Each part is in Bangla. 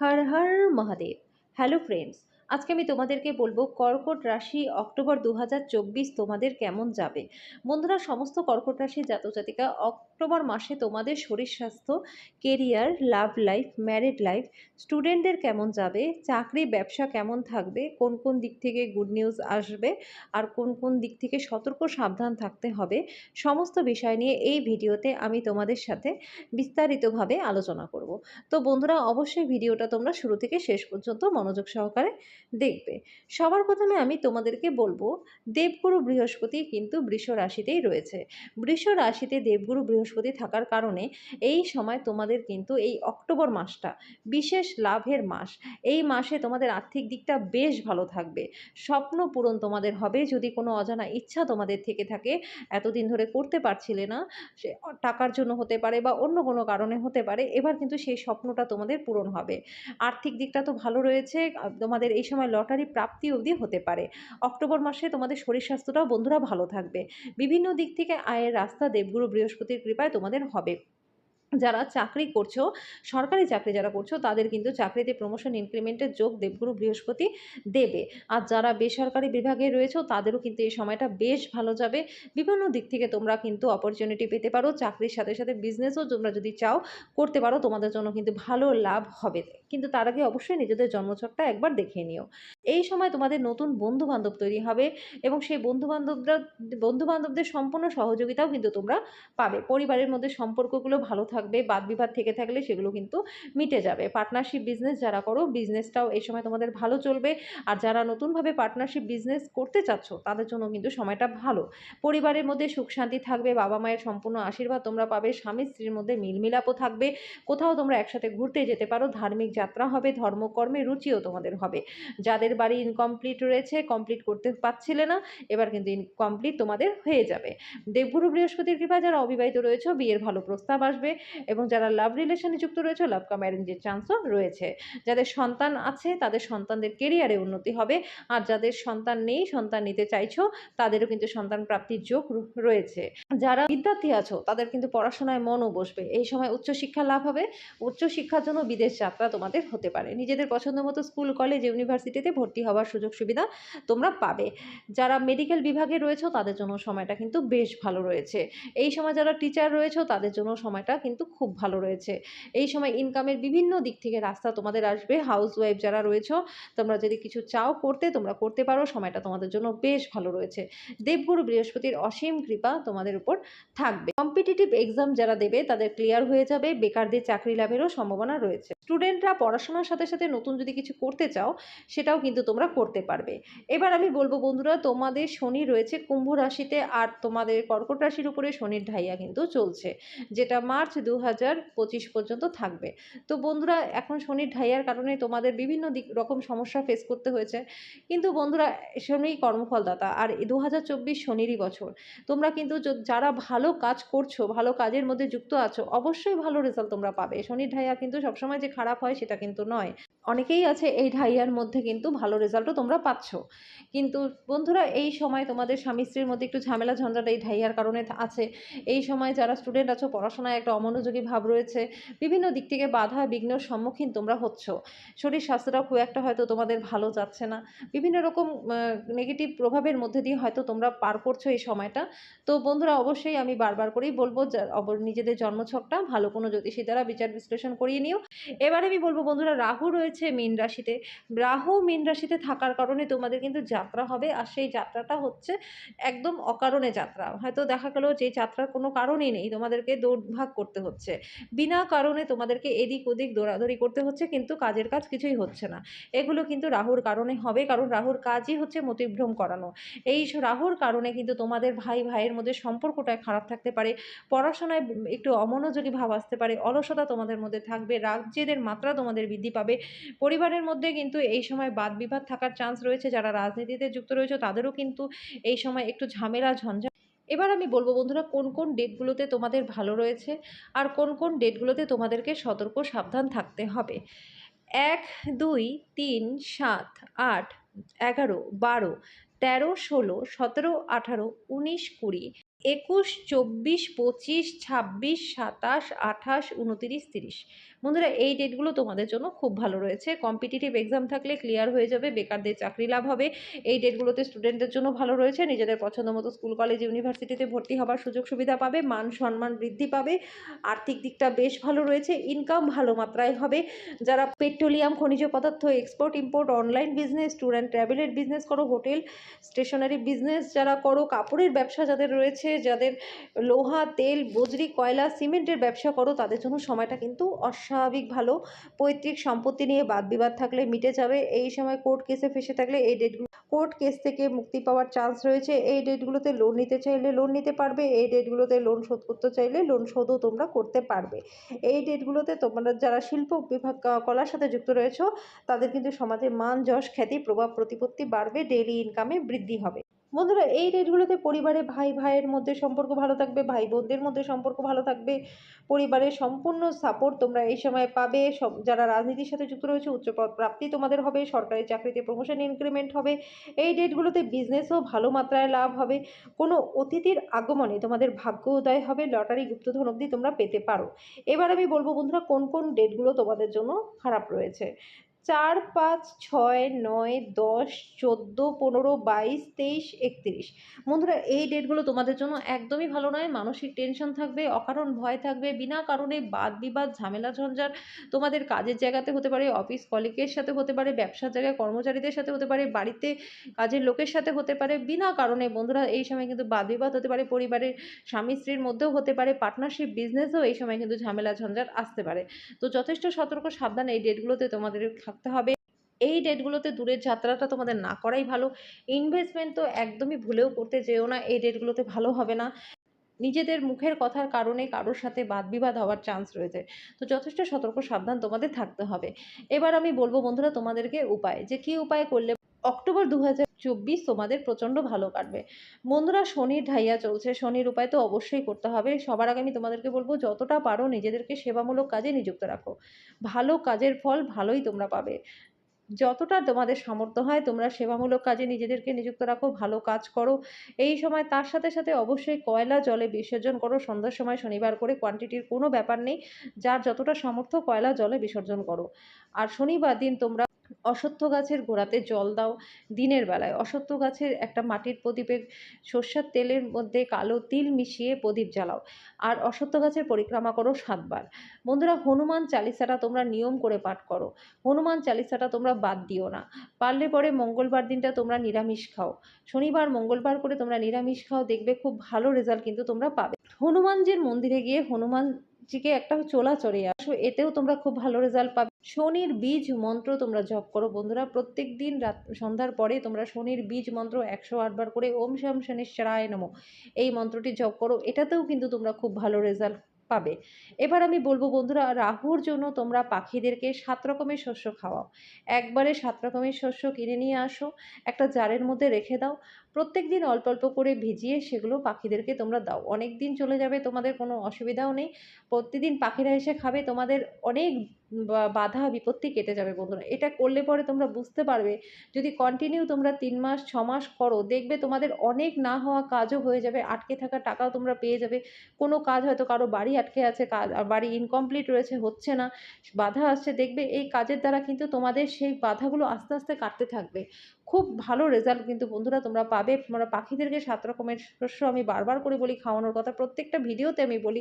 হর হর মহাদেব। হ্যালো ফ্রেন্ডস আজকে আমি তোমাদেরকে বলব কর্কট রাশি অক্টোবর দু হাজার চব্বিশ তোমাদের কেমন যাবে? বন্ধুরা, সমস্ত কর্কট রাশি জাতজাতিকা অক্টোবর মাসে তোমাদের শরীর স্বাস্থ্য career love life married life স্টুডেন্টদের কেমন যাবে, চাকরি, ব্যবসা কেমন থাকবে, কোন কোন দিক থেকে গুড নিউজ আসবে, আর কোন কোন দিক থেকে সতর্ক, সাবধান থাকতে হবে, সমস্ত বিষয় নিয়ে এই ভিডিওতে আমি তোমাদের সাথে বিস্তারিতভাবে আলোচনা করব। তো বন্ধুরা, অবশ্যই ভিডিওটা তোমরা শুরু থেকে শেষ পর্যন্ত মনোযোগ সহকারে দেখবে। সবার প্রথমে আমি তোমাদেরকে বলব, দেবগুরু বৃহস্পতি কিন্তু বৃষ রাশিতেই রয়েছে। বৃষ রাশিতে দেবগুরু বৃহস্পতি থাকার কারণে এই সময় তোমাদের কিন্তু এই অক্টোবর মাসটা বিশেষ লাভের মাস। এই মাসে তোমাদের আর্থিক দিকটা বেশ ভালো থাকবে। স্বপ্ন পূরণ তোমাদের হবে যদি কোনো অজানা ইচ্ছা তোমাদের থেকে থাকে। এতদিন ধরে করতে পারছিলে না, সে টাকার জন্য হতে পারে বা অন্য কোনো কারণে হতে পারে, এবার কিন্তু সেই স্বপ্নটা তোমাদের পূরণ হবে। আর্থিক দিকটা তো ভালো রয়েছে তোমাদের এই সময় লটারি প্রাপ্তি অবধি হতে পারে। অক্টোবর মাসে তোমাদের শরীর স্বাস্থ্যটাও বন্ধুরা ভালো থাকবে। বিভিন্ন দিক থেকে আয়ের রাস্তা দেবগুরু বৃহস্পতির কৃপায় তোমাদের হবে। যারা চাকরি করছ, সরকারি চাকরি যারা করছ, তাদের কিন্তু চাকরিতে প্রমোশন ইনক্রিমেন্টের যোগ দেবগুরু বৃহস্পতি দেবে। আর যারা বেসরকারি বিভাগে রয়েছে, তাদেরও কিন্তু এই সময়টা বেশ ভালো যাবে। বিভিন্ন দিক থেকে তোমরা কিন্তু অপরচুনিটি পেতে পারো। চাকরির সাথে সাথে বিজনেসও তোমরা যদি চাও, করতে পারো। তোমাদের জন্য কিন্তু ভালো লাভ হবে। কিন্তু তার আগে অবশ্যই নিজেদের জন্মছকটা একবার দেখে নিও। এই সময় তোমাদের নতুন বন্ধু বান্ধব তৈরি হবে এবং সেই বন্ধু বান্ধবরা বন্ধু বান্ধবদের সম্পূর্ণ সহযোগিতাও কিন্তু তোমরা পাবে। পরিবারের মধ্যে সম্পর্কগুলো ভালো থাকবে বাদ বিবাদ থেকে থাকলে সেগুলো কিন্তু মিটে যাবে। পার্টনারশিপ বিজনেস যারা করো বিজনেসটাও এই সময় তোমাদের ভালো চলবে। আর যারা নতুনভাবে পার্টনারশিপ বিজনেস করতে চাচ্ছ, তাদের জন্য কিন্তু সময়টা ভালো। পরিবারের মধ্যে সুখ শান্তি থাকবে, বাবা মায়ের সম্পূর্ণ আশীর্বাদ তোমরা পাবে স্বামী স্ত্রীর মধ্যে মিলমিলাপও থাকবে। কোথাও তোমরা একসাথে ঘুরতে যেতে পারো, ধার্মিক যাত্রা হবে, ধর্মকর্মে রুচিও তোমাদের হবে। যাদের বাড়ি ইনকমপ্লিট রয়েছে কমপ্লিট করতে পারছিলে না, এবার কিন্তু ইনকমপ্লিট তোমাদের হয়ে যাবে। দেবগুরু বৃহস্পতির কৃপা যারা অবিবাহিত রয়েছে, বিয়ের ভালো প্রস্তাব আসবে এবং যারা লাভ রিলেশনে যুক্ত রয়েছে লাভ কাম অ্যারেঞ্জের চান্সও রয়েছে। যাদের সন্তান আছে, তাদের সন্তানদের কেরিয়ারে উন্নতি হবে। আর যাদের সন্তান নেই, সন্তান নিতে চাইছো, তাদেরও কিন্তু সন্তান প্রাপ্তির যোগ রয়েছে। যারা বিদ্যার্থী আছো, তাদের কিন্তু পড়াশোনায় মনও বসবে। এই সময় উচ্চশিক্ষা লাভ হবে। উচ্চশিক্ষার জন্য বিদেশ যাত্রা তোমাদের হতে পারে। নিজেদের পছন্দ মতো স্কুল, কলেজ, ইউনিভার্সিটিতে ভর্তি হওয়ার সুযোগ সুবিধা তোমরা পাবে। যারা মেডিকেল বিভাগে রয়েছে, তাদের জন্য সময়টা কিন্তু বেশ ভালো রয়েছে। এই সময় যারা টিচার রয়েছে, তাদের জন্য সময়টা কিন্তু খুব ভালো রয়েছে। এই সময় ইনকামের বিভিন্ন দিক থেকে রাস্তা তোমাদের আসবে। হাউস ওয়াইফ যারা রয়েছে, তোমরা যদি কিছু চাও করতে, তোমরা করতে পারো। সময়টা তোমাদের জন্য বেশ ভালো রয়েছে। দেবগুরু বৃহস্পতির অসীম কৃপা তোমাদের উপর থাকবে। কম্পিটিটিভ এক্সাম যারা দেবে, তাদের ক্লিয়ার হয়ে যাবে। বেকারদের চাকরি লাভেরও সম্ভাবনা রয়েছে। স্টুডেন্টরা পড়াশোনার সাথে সাথে নতুন যদি কিছু করতে চাও, সেটাও কিন্তু তোমরা করতে পারবে। এবার আমি বলব বন্ধুরা, তোমাদের শনি রয়েছে কুম্ভ রাশিতে আর তোমাদের কর্কট রাশির উপরে শনির ঢাইয়া কিন্তু চলছে, যেটা মার্চ দু হাজার পঁচিশ পর্যন্ত থাকবে। তো বন্ধুরা, এখন শনির ঢাইয়ার কারণে তোমাদের বিভিন্ন দিক রকম সমস্যা ফেস করতে হয়েছে। কিন্তু বন্ধুরা, শনি কর্মফলদাতা আর দু হাজার চব্বিশ শনিরই বছর। তোমরা কিন্তু যারা ভালো কাজ করছ, ভালো কাজের মধ্যে যুক্ত আছো, অবশ্যই ভালো রেজাল্ট তোমরা পাবে। শনির ঢাইয়া কিন্তু সবসময় যে খারাপ হয় সেটা কিন্তু নয়। অনেকেই আছে এই ঢাইয়ার মধ্যে কিন্তু ভালো রেজাল্টও তোমরা পাচ্ছ। কিন্তু বন্ধুরা, এই সময় তোমাদের স্বামী স্ত্রীর মধ্যে একটু ঝামেলা ঝঞ্ঝাট এই ঢাইয়ার কারণে আছে। এই সময় যারা স্টুডেন্ট আছো, পড়াশোনায় একটা অমনোযোগী ভাব রয়েছে। বিভিন্ন দিক থেকে বাধা বিঘ্নের সম্মুখীন তোমরা হচ্ছ। শরীর স্বাস্থ্যটা খুব একটা হয়তো তোমাদের ভালো যাচ্ছে না। বিভিন্ন রকম নেগেটিভ প্রভাবের মধ্যে দিয়ে হয়তো তোমরা পার করছ এই সময়টা। তো বন্ধুরা, অবশ্যই আমি বারবার করেই বলব নিজেদের জন্মছকটা ভালো কোনো জ্যোতিষী দ্বারা বিচার বিশ্লেষণ করিয়ে নিও। এবার আমি বলব বন্ধুরা, রাহু রয়েছে মীন রাশিতে। রাহু মীন রাশিতে থাকার কারণে তোমাদের কিন্তু যাত্রা হবে আর সেই যাত্রাটা হচ্ছে একদম অকারণে যাত্রা। হয়তো দেখা গেলো যে যাত্রার কোনো কারণই নেই, তোমাদেরকে দৌড়ভাগ করতে হচ্ছে। বিনা কারণে তোমাদেরকে এদিক ওদিক দৌড়াদৌড়ি করতে হচ্ছে, কিন্তু কাজের কাজ কিছুই হচ্ছে না। এগুলো কিন্তু রাহুর কারণে হবে, কারণ রাহুর কাজই হচ্ছে মতিভ্রম করানো। এই রাহুর কারণে কিন্তু তোমাদের ভাই, ভাইয়ের মধ্যে সম্পর্কটা খারাপ থাকতে পারে, পড়াশোনায় একটু অমনোযোগী ভাব আসতে পারে, অলসতা তোমাদের মধ্যে থাকবে রাজ্যেদের মাত্রা তোমাদের বৃদ্ধি পাবে। পরিবারের মধ্যে কিন্তু এই সময় বাদ বিবাদ থাকার চান্স রয়েছে। যারা রাজনীতিতে যুক্ত রয়েছে, তাদেরও কিন্তু এই সময় একটু ঝামেলা ঝঞ্ঝাট এবার আমি বলব বন্ধুরা, কোন কোন ডেটগুলোতে তোমাদের ভালো রয়েছে আর কোন কোন ডেটগুলোতে তোমাদেরকে সতর্ক, সাবধান থাকতে হবে? এক, দুই, তিন, সাত, আট, এগারো, বারো, তেরো, ষোলো, সতেরো, আঠারো, উনিশ, কুড়ি। একুশ, চব্বিশ, পঁচিশ, ছাব্বিশ, সাতাশ, আঠাশ, উনতিরিশ, তিরিশ। বন্ধুরা, এই ডেটগুলো তোমাদের জন্য খুব ভালো রয়েছে। কম্পিটিটিভ এক্সাম থাকলে ক্লিয়ার হয়ে যাবে, বেকারদের চাকরি লাভ হবে। এই ডেটগুলোতে স্টুডেন্টদের জন্য ভালো রয়েছে। নিজেদের পছন্দ মতো স্কুল কলেজ ইউনিভার্সিটিতে ভর্তি হবার সুযোগ সুবিধা পাবে, মান সম্মান বৃদ্ধি পাবে, আর্থিক দিকটা বেশ ভালো রয়েছে ইনকাম ভালো মাত্রায় হবে। যারা পেট্রোলিয়াম, খনিজ পদার্থ export import online business tour and business করো হোটেল স্টেশনারি বিজনেস যারা করো, কাপড়ের ব্যবসা যাদের রয়েছে যাদের লোহা, তেল, বজরি, কয়লা, সিমেন্টের ব্যবসা করো, তাদের জন্য সময়টা কিন্তু অস্বাভাবিক ভালো। পৈতৃক সম্পত্তি নিয়ে বাদ বিবাদ থাকলে মিটে যাবে। এই সময় কোর্ট কেসে ফেসে থাকলে এই ডেটগুলো কোর্ট কেস থেকে মুক্তি পাওয়ার চান্স রয়েছে। এই ডেটগুলোতে লোন নিতে চাইলে লোন নিতে পারবে। এই ডেটগুলোতে লোন শোধ করতে চাইলে লোন শোধও তোমরা করতে পারবে। এই ডেটগুলোতে তোমরা যারা শিল্প বিভাগ কলার সাথে যুক্ত রয়েছে, তাদের কিন্তু সমাজে মান, যশ, খ্যাতি, প্রভাব, প্রতিপত্তি বাড়বে। ডেইলি ইনকামে বৃদ্ধি হবে। বন্ধুরা, এই ডেটগুলোতে পরিবারে ভাই, ভাইয়ের মধ্যে সম্পর্ক ভালো থাকবে, ভাই বোনদের মধ্যে সম্পর্ক ভালো থাকবে, পরিবারের সম্পূর্ণ সাপোর্ট তোমরা এই সময় পাবে, সব যারা রাজনীতির সাথে যুক্ত রয়েছে, উচ্চ প্রাপ্তি তোমাদের হবে, সরকারি চাকরিতে প্রমোশন ইনক্রিমেন্ট হবে, এই ডেটগুলোতে বিজনেসও ভালো মাত্রায় লাভ হবে, কোনো অতিথির আগমনে তোমাদের ভাগ্য উদয় হবে, লটারি গুপ্তধন অবধি তোমরা পেতে পারো। এবার আমি বলব বন্ধুরা, কোন কোন ডেটগুলো তোমাদের জন্য খারাপ রয়েছে? চার পাঁচ ছয় নয় দশ চোদ্দ পনেরো বাইশ তেইশ একত্রিশ। বন্ধুরা, এই ডেটগুলো তোমাদের জন্য একদমই ভালো নয়। মানসিক টেনশন থাকবে, অকারণ ভয় থাকবে। বিনা কারণে বাদ বিবাদ, ঝামেলা, ঝঞ্ঝাট তোমাদের কাজের জায়গাতে হতে পারে, অফিস কলিগের সাথে হতে পারে, ব্যবসার জায়গায় কর্মচারীদের সাথে হতে পারে, বাড়িতে কাজের লোকের সাথে হতে পারে। বিনা কারণে বন্ধুরা, এই সময় কিন্তু বাদ বিবাদ হতে পারে, পরিবারের স্বামী স্ত্রীর মধ্যেও হতে পারে পার্টনারশিপ বিজনেসেও এই সময় কিন্তু ঝামেলা, ঝঞ্ঝাট আসতে পারে। তো যথেষ্ট সতর্ক, সাবধান এই ডেটগুলোতে তোমাদের থাকতে হবে। এই ডেটগুলোতে দূরের যাত্রাটা তোমাদের না করাই ভালো। ইনভেস্টমেন্ট তো একদমই ভুলেও করতে যেও না, এই ডেটগুলোতে ভালো হবে না। নিজেদের মুখের কথার কারণে কারোর সাথে বাদ বিবাদ হওয়ার চান্স রয়েছে। তো যথেষ্ট সতর্ক, সাবধান তোমাদের থাকতে হবে। এবার আমি বলব বন্ধুরা তোমাদেরকে উপায়, যে কি উপায় করলে অক্টোবর দু হাজার চব্বিশ তোমাদের প্রচণ্ড ভালো কাটবে। বন্ধুরা, শনির ঢাইয়া চলছে। শনির উপায় তো অবশ্যই করতে হবে। সবার আগে আমি তোমাদেরকে বলব, যতটা পারো নিজেদেরকে সেবামূলক কাজে নিযুক্ত রাখো। ভালো কাজের ফল ভালোই তোমরা পাবে। যতটা তোমাদের সামর্থ্য হয়, তোমরা সেবামূলক কাজে নিজেদেরকে নিযুক্ত রাখো, ভালো কাজ করো। এই সময় তার সাথে সাথে অবশ্যই কয়লা জলে বিসর্জন করো। সন্ধ্যার সময় শনিবার করে কোয়ান্টিটির কোনো ব্যাপার নেই। যার যতটা সামর্থ্য কয়লা জলে বিসর্জন করো। আর শনিবার দিন তোমরা অশ্বত্থ গাছের গোড়াতে জল দাও দিনের বেলায়। অশ্বত্থ গাছের একটা মাটির প্রদীপে সর্ষের তেলের মধ্যে কালো তিল মিশিয়ে প্রদীপ জ্বালাও। আর অশ্বত্থ গাছের পরিক্রমা করো সাতবার। বন্ধুরা, হনুমান চালিসাটা তোমরা নিয়ম করে পাঠ করো। হনুমান চালিসাটা তোমরা বাদ দিও না। পারলে পরে মঙ্গলবার দিনটা তোমরা নিরামিষ খাও। শনিবার, মঙ্গলবার করে তোমরা নিরামিষ খাও, দেখবে খুব ভালো রেজাল্ট কিন্তু তোমরা পাবে। হনুমানজির মন্দিরে গিয়ে হনুমান জিকে একটা চোলা চড়িয়ে আসো, এতেও তোমরা খুব ভালো রেজাল্ট পাবে। শনির বীজ মন্ত্র তোমরা জপ করো। বন্ধুরা প্রত্যেক দিন রাত, সন্ধ্যার পরে তোমরা শনির বীজ মন্ত্র একশো আটবার করে ওম শ্যাম শনিশ্চরায় নমো এই মন্ত্রটি জপ করো। এটাতেও কিন্তু তোমরা খুব ভালো রেজাল্ট পাবে। এবার আমি বলব বন্ধুরা, রাহুর জন্য তোমরা পাখিদেরকে সাত রকমের শস্য খাওয়াও। একবারে সাত রকমের শস্য কিনে নিয়ে আসো, একটা জারের মধ্যে রেখে দাও। প্রত্যেক দিন অল্প অল্প করে ভিজিয়ে সেগুলো পাখিদেরকে তোমরা দাও। অনেক দিন চলে যাবে, তোমাদের কোনো অসুবিধাও নেই। প্রতিদিন পাখিরা এসে খাবে, তোমাদের অনেক বাধা বিপত্তি কেটে যাবে বন্ধুরা। এটা করলে পরে তোমরা বুঝতে পারবে, যদি কন্টিনিউ তোমরা তিন মাস, ছ মাস করো, দেখবে তোমাদের অনেক না হওয়া কাজও হয়ে যাবে, আটকে থাকা টাকাও তোমরা পেয়ে যাবে। কোনো কাজ হয়তো কারও বাড়ি আটকে আছে কাজ বাড়ি ইনকমপ্লিট রয়েছে, হচ্ছে না, বাধা আসছে, দেখবে এই কাজের দ্বারা কিন্তু তোমাদের সেই বাধাগুলো আস্তে আস্তে কাটতে থাকবে। খুব ভালো রেজাল্ট কিন্তু বন্ধুরা তোমরা পাবে। তোমরা পাখিদেরকে সাত রকমের শস্য আমি বারবার করে বলি খাওয়ানোর কথা। প্রত্যেকটা ভিডিওতে আমি বলি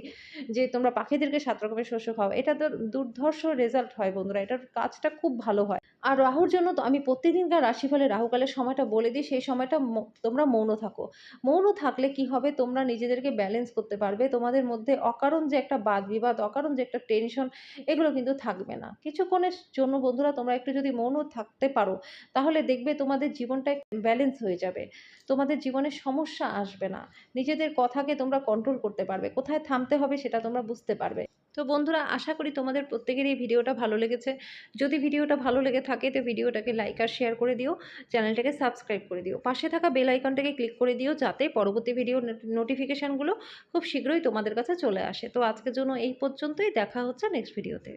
যে তোমরা পাখিদেরকে সাত রকমের শস্য খাও এটা তো দুর্ধর্ষ রেজাল্ট হয় বন্ধুরা। এটার কাজটা খুব ভালো হয়। আর রাহুর জন্য তো আমি প্রত্যেকদিনকার রাশিফলে রাহুকালের সময়টা বলে দিই, সেই সময়টা তোমরা মৌন থাকো। মৌন থাকলে কি হবে? তোমরা নিজেদেরকে ব্যালেন্স করতে পারবে। তোমাদের মধ্যে অকারণ যে একটা বাদ বিবাদ অকারণ যে একটা টেনশন এগুলো কিন্তু থাকবে না। কিছুক্ষণের জন্য বন্ধুরা, তোমরা একটু যদি মৌন থাকতে পারো, তাহলে দেখবে তোমাদের জীবনটা ব্যালেন্স হয়ে যাবে। তোমাদের জীবনে সমস্যা আসবে না। নিজেদের কথাকে তোমরা কন্ট্রোল করতে পারবে। কোথায় থামতে হবে সেটা তোমরা বুঝতে পারবে। তো বন্ধুরা, আশা করি তোমাদের প্রত্যেকের এই ভিডিওটা ভালো লেগেছে। যদি ভিডিওটা ভালো লেগে থাকে, তো ভিডিওটাকে লাইক আর শেয়ার করে দিও চ্যানেলটাকে সাবস্ক্রাইব করে দিও। পাশে থাকা বেল আইকনটাকে ক্লিক করে দিও, যাতে পরবর্তী ভিডিও নোটিফিকেশানগুলো খুব শীঘ্রই তোমাদের কাছে চলে আসে। তো আজকের জন্য এই পর্যন্তই, দেখা হচ্ছে নেক্সট ভিডিওতে